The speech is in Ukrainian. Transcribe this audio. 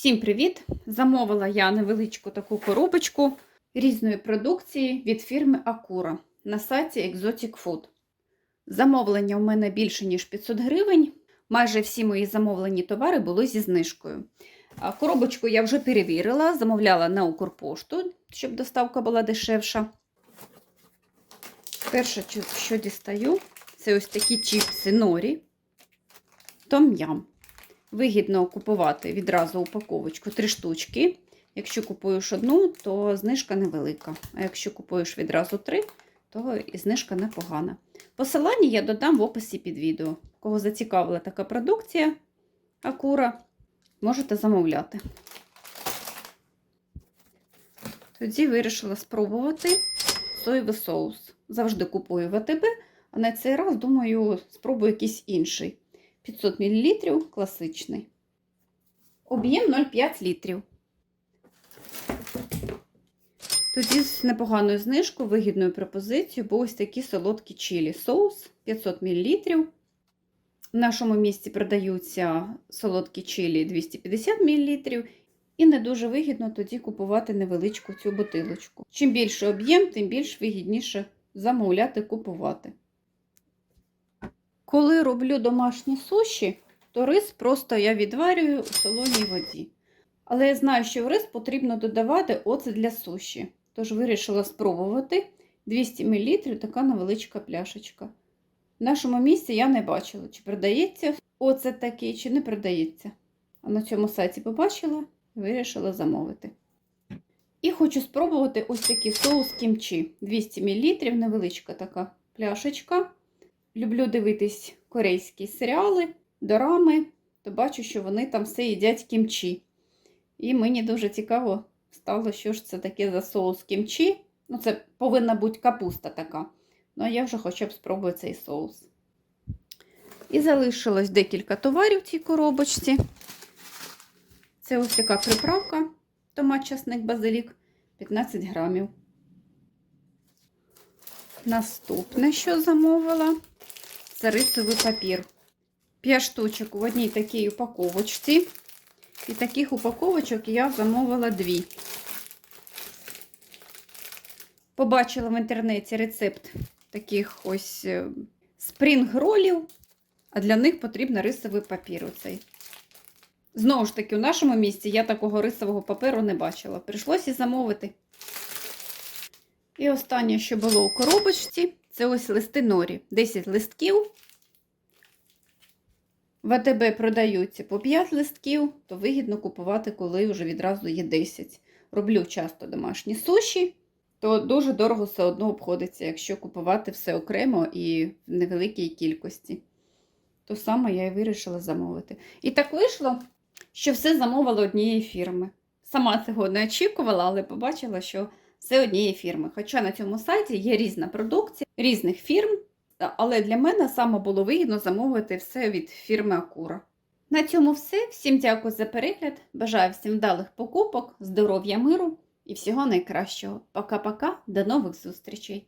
Всім привіт! Замовила я невеличку таку коробочку різної продукції від фірми Акура на сайті Exotic Food. Замовлення у мене більше, ніж 500 гривень. Майже всі мої замовлені товари були зі знижкою. Коробочку я вже перевірила, замовляла на Укрпошту, щоб доставка була дешевша. Перше, що- дістаю, це ось такі чіпси норі. Том-ям. Вигідно купувати відразу упаковочку три штучки. Якщо купуєш одну, то знижка невелика. А якщо купуєш відразу три, то і знижка непогана. Посилання я додам в описі під відео. Кого зацікавила така продукція Акура, можете замовляти. Тоді вирішила спробувати соєвий соус. Завжди купую в АТБ, а на цей раз, думаю, спробую якийсь інший. 500 мл класичний. Об'єм 0,5 літрів. Тоді з непоганою знижкою, вигідною пропозицією, бо ось такі солодкі чилі. Соус 500 мл. В нашому місті продаються солодкі чилі 250 мл. І не дуже вигідно тоді купувати невеличку цю бутилочку. Чим більше об'єм, тим більш вигідніше замовляти, купувати. Коли роблю домашні суші, то рис просто я відварюю у солоній воді. Але я знаю, що в рис потрібно додавати оцет для суші. Тож вирішила спробувати 200 мл така невеличка пляшечка. В нашому місці я не бачила, чи продається оцет такий, чи не продається. А на цьому сайті побачила і вирішила замовити. І хочу спробувати ось такий соус кімчі. 200 мл, невеличка така пляшечка. Люблю дивитись корейські серіали, дорами, то бачу, що вони там все їдять кімчі. І мені дуже цікаво стало, що ж це таке за соус кімчі. Ну, це повинна бути капуста така. Ну, а я вже хоча б спробую цей соус. І залишилось декілька товарів в цій коробочці. Це ось така приправка, томат, часник, базилік, 15 грамів. Наступне, що замовила, це рисовий папір. 5 штучок в одній такій упаковочці. І таких упаковочок я замовила дві. Побачила в інтернеті рецепт таких ось спрінг-ролів, а для них потрібен рисовий папір. Оцей. Знову ж таки, у нашому місці я такого рисового паперу не бачила. Прийшлося замовити. І останнє, що було у коробочці, це ось листи норі. 10 листків. В АТБ продаються по 5 листків, то вигідно купувати, коли вже відразу є 10. Роблю часто домашні суші, то дуже дорого все одно обходиться, якщо купувати все окремо і в невеликій кількості. То саме я і вирішила замовити. І так вийшло, що все замовила однієї фірми. Сама цього не очікувала, але побачила, що все однієї фірми. Хоча на цьому сайті є різна продукція різних фірм, але для мене саме було вигідно замовити все від фірми Акура. На цьому все. Всім дякую за перегляд. Бажаю всім вдалих покупок, здоров'я, миру і всього найкращого. Пока-пока, до нових зустрічей!